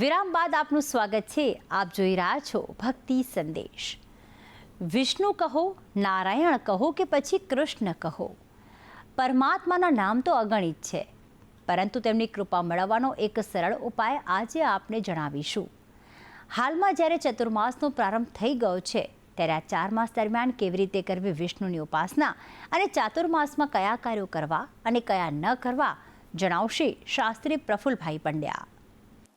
વિરામ બાદ આપનું સ્વાગત છે. આપ જોઈ રહ્યા છો ભક્તિ સંદેશ. વિષ્ણુ કહો, નારાયણ કહો કે પછી કૃષ્ણ કહો. પરમાત્માના નામ તો અગણિત છે, પરંતુ તેમની કૃપા મેળવવાનો એક સરળ ઉપાય આજે આપને જણાવીશું. હાલમાં જ્યારે ચતુર્માસનો પ્રારંભ થઈ ગયો છે, ત્યારે આ ચાર માસ દરમિયાન કેવી રીતે કરવી વિષ્ણુની ઉપાસના અને ચાતુર્માસમાં કયા કાર્યો કરવા અને કયા ન કરવા જણાવશે શાસ્ત્રી પ્રફુલભાઈ પંડ્યા.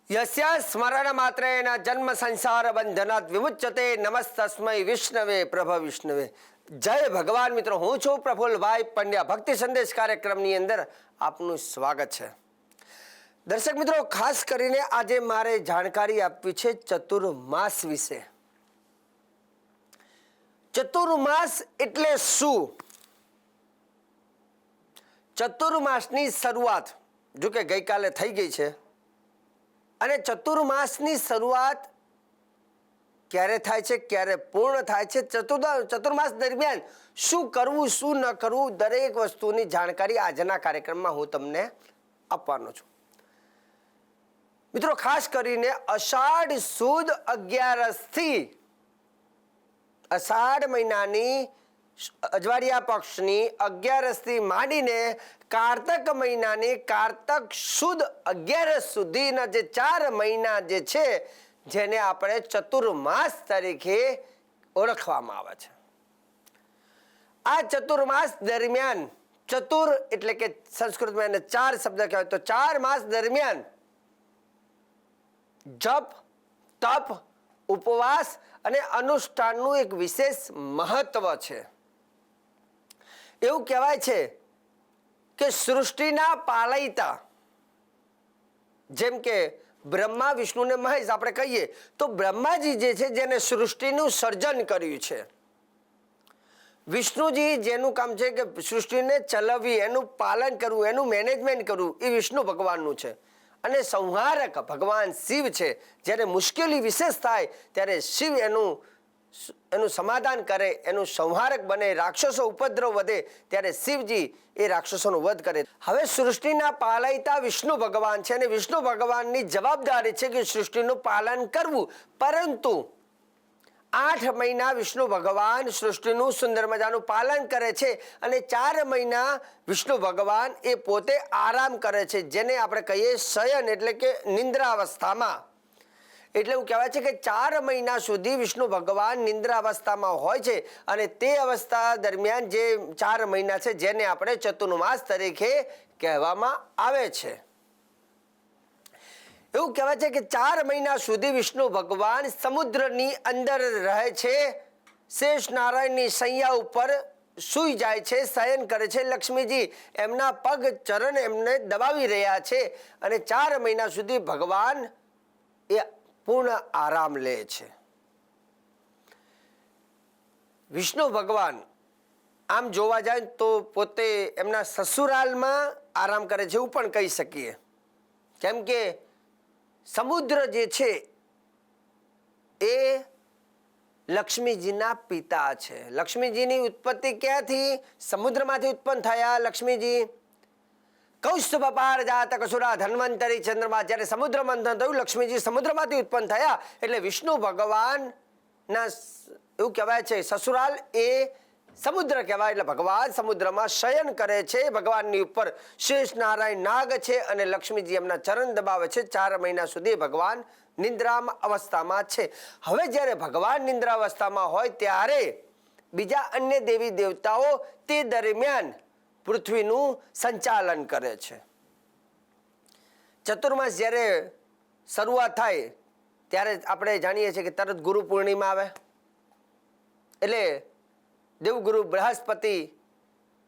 યસ્ય સ્મરણ માત્રેન જન્મ સંસાર બંધનાત વિમુચ્યતે નમસ્તસ્મય વિષ્ણવે પ્રભ વિષ્ણવે જય ભગવાન મિત્રો હું છું પ્રફુલભાઈ પંડ્યા ભક્તિ સંદેશ કાર્યક્રમની અંદર આપનું સ્વાગત છે દર્શક મિત્રો ખાસ કરીને આજે મારે જાણકારી આપવી છે ચતુર્માસ વિશે ચતુર્માસ એટલે શું ચતુર્માસની શરૂઆત જો કે ગઈકાલે થઈ ગઈ છે અને ચતુર્માસની શરૂઆત ક્યારે થાય છે, ક્યારે પૂર્ણ થાય છે? ચતુર્દા, ચતુર્માસ દરમિયાન શું કરવું, શું ન કરવું? દરેક વસ્તુની જાણકારી આજના કાર્યક્રમમાં હું તમને આપવાનો છું. મિત્રો, ખાસ કરીને અષાઢ સુદ અગિયારસથી અષાઢ મહિનાની અજવાળિયા પક્ષની અગિયારસથી માંડીને કારતક મહિનાની કારતક સુદ અગિયારસ સુધીના જે ચાર મહિના જે છે, જેને આપણે ચતુર્માસ તરીકે ઓળખવામાં આવે છે. આ ચતુર્માસ દરમિયાન ચતુર એટલે કે સંસ્કૃતમાં એને ચાર શબ્દ કહેવાય. તો ચાર માસ દરમિયાન જપ, તપ, ઉપવાસ અને અનુષ્ઠાનનું એક વિશેષ મહત્વ છે. એવું કહેવાય છે કે સૃષ્ટિના પાલયતા, જેમ કે બ્રહ્મા વિષ્ણુને મહેશ આપણે કહીએ, તો બ્રહ્માજી જે છે જેને સૃષ્ટિનું સર્જન કર્યું છે. વિષ્ણુજી જેનું કામ છે કે સૃષ્ટિને ચલાવવી એનું પાલન કરવું, એનું મેનેજમેન્ટ કરવું, એ વિષ્ણુ ભગવાનનું છે. અને સંહારક ભગવાન શિવ છે. જ્યારે મુશ્કેલી વિશેષ થાય, ત્યારે શિવ એનું એનું સમાધાન કરે, એનું સંહારક બને, રાક્ષસો ઉપદ્રવ વધે, ત્યારે શિવજી એ રાક્ષસોનો વધ કરે. હવે સૃષ્ટિના પાલયતા વિષ્ણુ ભગવાન છે અને વિષ્ણુ ભગવાનની જવાબદારી છે કે સૃષ્ટિનું પાલન કરવું. પરંતુ આઠ મહિના વિષ્ણુ ભગવાન સૃષ્ટિનું સુંદર મજાનું પાલન કરે છે અને ચાર મહિના વિષ્ણુ ભગવાન એ પોતે આરામ કરે છે. જેને આપણે કહીએ શયન એટલે કે નિંદ્રાવસ્થામાં. એટલે એવું કહેવાય છે કે ચાર મહિના સુધી વિષ્ણુ ભગવાન નિંદ્રા અવસ્થામાં હોય છે અને તે અવસ્થા દરમિયાન જે ચાર મહિના છે જેને આપણે ચતુર્માસ તરીકે કહેવામાં આવે છે. એવું કહેવાય છે કે ચાર મહિના સુધી વિષ્ણુ ભગવાન સમુદ્રની અંદર રહે છે શેષ નારાયણની સૈયા ઉપર સૂઈ જાય છે, શયન કરે છે. લક્ષ્મીજી એમના પગ ચરણ એમને દબાવી રહ્યા છે અને ચાર મહિના સુધી ભગવાન એ પૂર્ણ આરામ લે છે. વિષ્ણુ ભગવાન આમ જોવા જાય તો પોતે એમના સસુરાલમાં આરામ કરે છે એવું પણ કહી શકીએ. કેમ કે સમુદ્ર જે છે એ લક્ષ્મીજીના પિતા છે. લક્ષ્મીજીની ઉત્પત્તિ ક્યાંથી? સમુદ્રમાંથી ઉત્પન્ન થયા. લક્ષ્મીજી કૌસ્તુભ પાર જાતક સુરા ધન્વંતરી ચંદ્રમા. જ્યારે સમુદ્ર મંથન થયું, લક્ષ્મીજી સમુદ્રમાંથી ઉત્પન્ન થયા. એટલે વિષ્ણુ ભગવાનના એવું કહેવાય છે, સસુરાલ એ સમુદ્ર કહેવાય. એટલે ભગવાન સમુદ્રમાં શયન કરે છે. ભગવાનની ઉપર શેષ નારાયણ નાગ છે અને લક્ષ્મીજી એમના ચરણ દબાવે છે. ચાર મહિના સુધી ભગવાન નિંદ્રા અવસ્થામાં છે. હવે જ્યારે ભગવાન નિંદ્રા અવસ્થામાં હોય, ત્યારે બીજા અન્ય દેવી દેવતાઓ તે દરમિયાન પૃથ્વીનું સંચાલન કરે છે. ચતુર્માસ જ્યારે શરૂઆત થાય, ત્યારે આપણે જાણીએ છીએ કે તરત ગુરુ પૂર્ણિમા આવે. એટલે દેવગુરુ બૃહસ્પતિ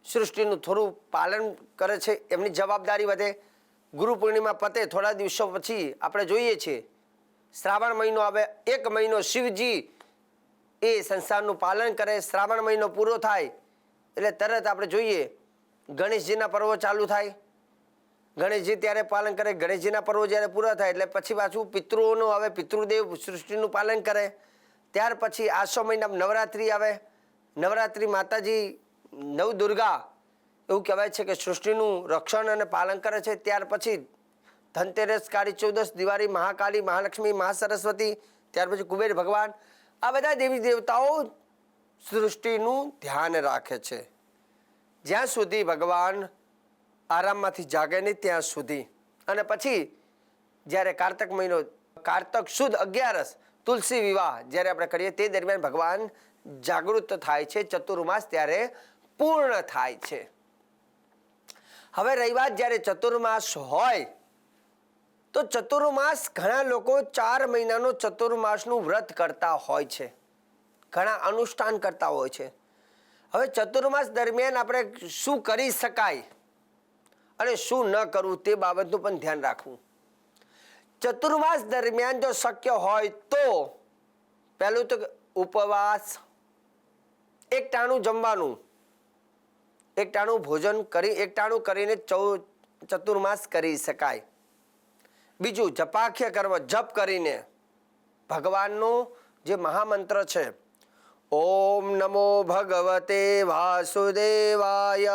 સૃષ્ટિનું થોડું પાલન કરે છે, એમની જવાબદારી વધે. ગુરુ પૂર્ણિમા પતે થોડા દિવસો પછી આપણે જોઈએ છીએ, શ્રાવણ મહિનો આવે, એક મહિનો શિવજી એ સંસારનું પાલન કરે, શ્રાવણ મહિનો પૂરો થાય. એટલે તરત આપણે જોઈએ ગણેશજીના પર્વો ચાલુ થાય. ગણેશજી ત્યારે પાલન કરે, ગણેશજીના પર્વો જ્યારે પૂરા થાય એટલે પછી પાછું પિતૃઓનું આવે, પિતૃદેવ સૃષ્ટિનું પાલન કરે. ત્યાર પછી આસો મહિનામાં નવરાત્રિ આવે. નવરાત્રિ માતાજી નવ દુર્ગા એવું કહેવાય છે કે સૃષ્ટિનું રક્ષણ અને પાલન કરે છે. ત્યાર પછી ધનતેરસ, કાળી ચૌદસ, દિવાળી, મહાકાળી, મહાલક્ષ્મી મહાસરસ્વતી ત્યાર પછી કુબેર ભગવાન. આ બધા દેવી દેવતાઓ સૃષ્ટિનું ધ્યાન રાખે છે. જ્યાં સુધી ભગવાન આરામમાંથી જાગે નહીં, ત્યાં સુધી. અને પછી જ્યારે કારતક મહિનો, કારતક સુદ અગિયારસ તુલસી વિવાહ જ્યારે આપણે કરીએ, તે દરમિયાન ભગવાન જાગૃત થાય છે, ચતુર્માસ ત્યારે પૂર્ણ થાય છે. હવે રહી વાત જ્યારે ચતુર્માસ હોય, તો ચતુર્માસ ઘણા લોકો ચાર મહિનાનો ચતુર્માસનું વ્રત કરતા હોય છે. ઘણા અનુષ્ઠાન કરતા હોય છે. હવે ચતુર્માસ દરમિયાન આપણે શું કરી શકાય અને શું ન કરવું તે બાબતનું પણ ધ્યાન રાખવું. ચતુર્માસ દરમિયાન જો શક્ય હોય તો પહેલું તો ઉપવાસ, એક ટાણું જમવાનું, એક ટાણું ભોજન કરી, એક ટાણું કરીને ચૌ ચતુર્માસ કરી શકાય. બીજું જપાખ્ય કર્મ, જપ કરીને ભગવાનનો જે મહામંત્ર છે ઓમ નમો ભગવતે વાસુદેવાય.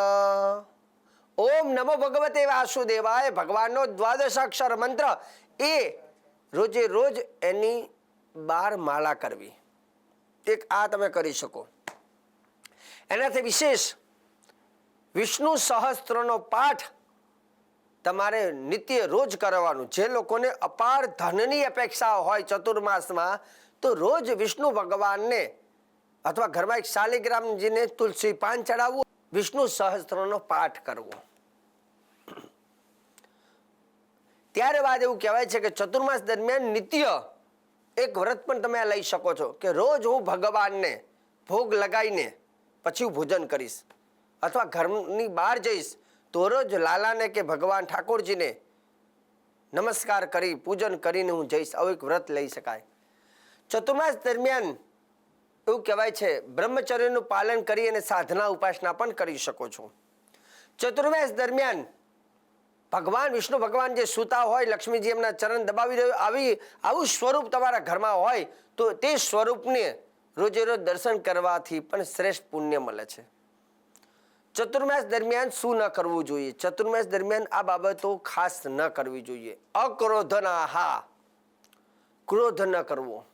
ઓમ નમો ભગવતે વાસુદેવાય, ભગવાનનો દ્વાદશાક્ષર મંત્ર. એ રોજે રોજ એની બાર માળા કરવી. એક આ તમે કરી શકો. એનાથી વિશેષ વિષ્ણુ સહસ્ત્રનો પાઠ તમારે નિત્ય રોજ કરવાનું. જે લોકોને અપાર ધનની અપેક્ષા હોય ચતુર્માસમાં, તો રોજ વિષ્ણુ ભગવાનને અથવા ઘરમાં એક શાલિગ્રામજીને તુલસી પાન ચડાવવું, વિષ્ણુ સહસ્ત્રનો પાઠ કરવો. ત્યારબાદ એવું કહેવાય છે કે ચતુર્માસ દરમિયાન નિત્ય એક વ્રત પણ તમે લઈ શકો છો કે રોજ હું ભગવાનને ભોગ લગાવીને પછી હું ભોજન કરીશ. અથવા ઘરની બહાર જઈશ તો રોજ લાલાને કે ભગવાન ઠાકોરજીને નમસ્કાર કરી, પૂજન કરીને હું જઈશ. આવું એક વ્રત લઈ શકાય. ચતુર્માસ દરમિયાન એવું કહેવાય છે, બ્રહ્મચર્યનું પાલન કરી અને સાધના ઉપાસના પણ કરી શકો છો. ચતુર્માસ દરમિયાન ભગવાન, વિષ્ણુ ભગવાન જે સૂતા હોય, લક્ષ્મીજી એમના ચરણ દબાવી રહ્યું, આવી, આવું સ્વરૂપ તમારા ઘરમાં હોય, તો તે સ્વરૂપને રોજે રોજ દર્શન કરવાથી પણ શ્રેષ્ઠ પુણ્ય મળે છે. ચતુર્માસ દરમિયાન શું ન કરવું જોઈએ? ચતુર્માસ દરમિયાન આ બાબતો ખાસ ન કરવી જોઈએ. અક્રોધના હા ક્રોધ ન કરવો.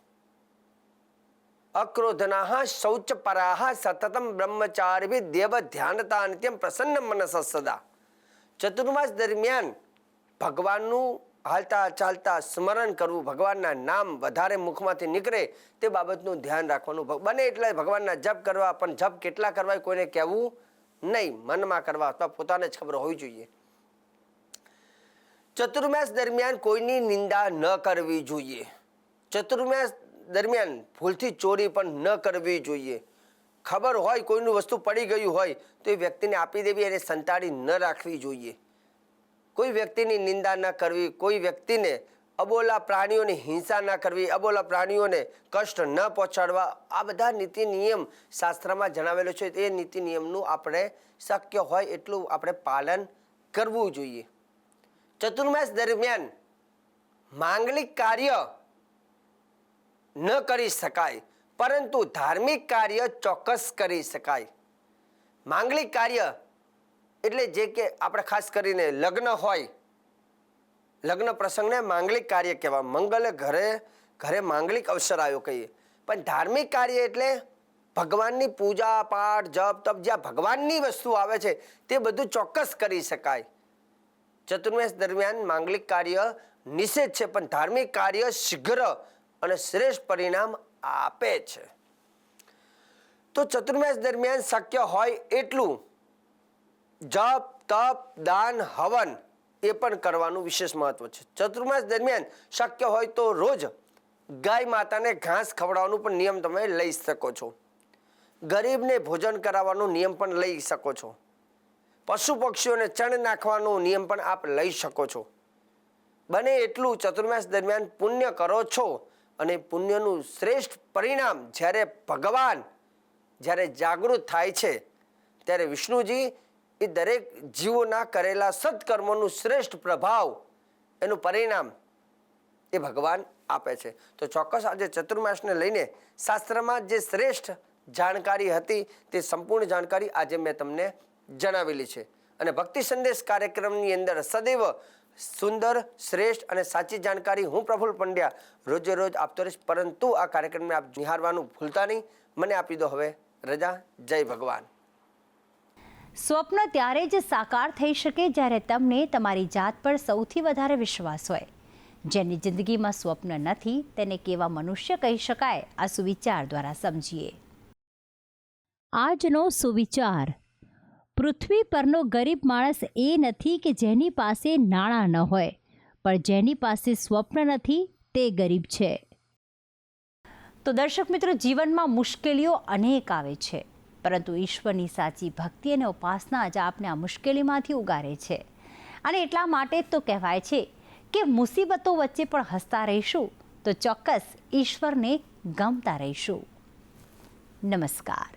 અક્રોધનાહ શૌચ પરાહ સતતમ બ્રહ્મચારી દેવ ધ્યાનતા નિત્યમ પ્રસન્ન મનસ સદા ચતુર્માસ દરમિયાન ભગવાનનું હાલતા ચાલતા સ્મરણ કરવું ભગવાનના નામ વધારે મુખમાંથી નીકળે તે બાબતનું ધ્યાન રાખવાનું બને એટલે ભગવાનના જપ કરવા, પણ જપ કેટલા કરવા કોઈને કહેવું નહીં, મનમાં કરવા અથવા પોતાને જ ખબર હોવી જોઈએ. ચતુર્માસ દરમિયાન કોઈની નિંદા ન કરવી જોઈએ. ચતુર્માસ દરમિયાન ભૂલથી ચોરી પણ ન કરવી જોઈએ. ખબર હોય કોઈનું વસ્તુ પડી ગયું હોય, તો એ વ્યક્તિને આપી દેવી અને સંતાડી ન રાખવી જોઈએ. કોઈ વ્યક્તિની નિંદા ન કરવી, કોઈ વ્યક્તિને અબોલા પ્રાણીઓની હિંસા ન કરવી, અબોલા પ્રાણીઓને કષ્ટ ન પહોંચાડવા, આ બધા નીતિ નિયમ શાસ્ત્રમાં જણાવેલો છે એ નીતિ નિયમનું આપણે શક્ય હોય એટલું આપણે પાલન કરવું જોઈએ. ચતુર્માસ દરમિયાન માંગલિક કાર્ય ન કરી શકાય, પરંતુ ધાર્મિક કાર્ય ચોક્કસ કરી શકાય. માંગલિક કાર્ય એટલે જે કે આપણે ખાસ કરીને લગ્ન હોય, લગ્ન પ્રસંગને માંગલિક કાર્ય કહેવાય. મંગલ ઘરે ઘરે માંગલિક અવસર આવ્યો કહીએ. પણ ધાર્મિક કાર્ય એટલે ભગવાનની પૂજા, પાઠ, જપ, તપ, જ્યાં ભગવાનની વસ્તુ આવે છે, તે બધું ચોક્કસ કરી શકાય. ચતુર્મેશ દરમિયાન માંગલિક કાર્ય નિષેધ છે, પણ ધાર્મિક કાર્ય શીઘ્ર અને શ્રેષ્ઠ પરિણામ આપે છે. તો ચતુર્માસ દરમિયાન શક્ય હોય એટલું જપ, તપ, દાન, હવન એ પણ કરવાનું વિશેષ મહત્વ છે. ચતુર્માસ દરમિયાન શક્ય હોય તો રોજ ગાય માતાને ઘાસ ખવડાવવાનું પણ નિયમ તમે લઈ શકો છો. ગરીબને ભોજન કરાવવાનો નિયમ પણ લઈ શકો છો. પશુ પક્ષીઓને ચણ નાખવાનો નિયમ પણ આપ લઈ શકો છો. બને એટલું ચતુર્માસ દરમિયાન પુણ્ય કરો છો અને પુણ્યનું શ્રેષ્ઠ પરિણામ જ્યારે ભગવાન જ્યારે જાગૃત થાય છે, ત્યારે વિષ્ણુજી એ દરેક જીવોના કરેલા સત્કર્મોનું શ્રેષ્ઠ પ્રભાવ એનું પરિણામ એ ભગવાન આપે છે. તો ચોક્કસ આજે ચતુર્માસને લઈને શાસ્ત્રમાં જે શ્રેષ્ઠ જાણકારી હતી તે સંપૂર્ણ જાણકારી આજે મેં તમને જણાવેલી છે. અને ભક્તિ સંદેશ કાર્યક્રમની અંદર સદૈવ સુંદર, શ્રેષ્ઠ અને સાચી જાણકારી હું પ્રફુલ્લ પંડ્યા રોજે રોજ આપતો રહીશ, પરંતુ આ કાર્યક્રમને આપ નિહાળવાનું ભૂલતા નહીં. મને આપી દો હવે. રજા. જય ભગવાન. સ્વપ્ન ત્યારે જ સાકાર થઈ શકે જ્યારે તમને તમારી જાત પર સૌથી વધારે વિશ્વાસ હોય. જેની જિંદગીમાં સ્વપ્ન નથી, તેને કેવા મનુષ્ય કહી શકાય? આ સુવિચાર દ્વારા સમજીએ. આજનો સુવિચાર પૃથ્વી પરનો ગરીબ માણસ એ નથી કે જેની પાસે નાણાં ન હોય, પણ જેની પાસે સ્વપ્ન નથી, તે ગરીબ છે. તો દર્શક મિત્રો, જીવનમાં મુશ્કેલીઓ અનેક આવે છે, પરંતુ ઈશ્વરની સાચી ભક્તિ અને ઉપાસના જ આપને આ મુશ્કેલીમાંથી ઉગારે છે. અને એટલા માટે જ તો કહેવાય છે કે મુસીબતો વચ્ચે પણ હસતા રહીશું, તો ચોક્કસ ઈશ્વરને ગમતા રહીશું. નમસ્કાર.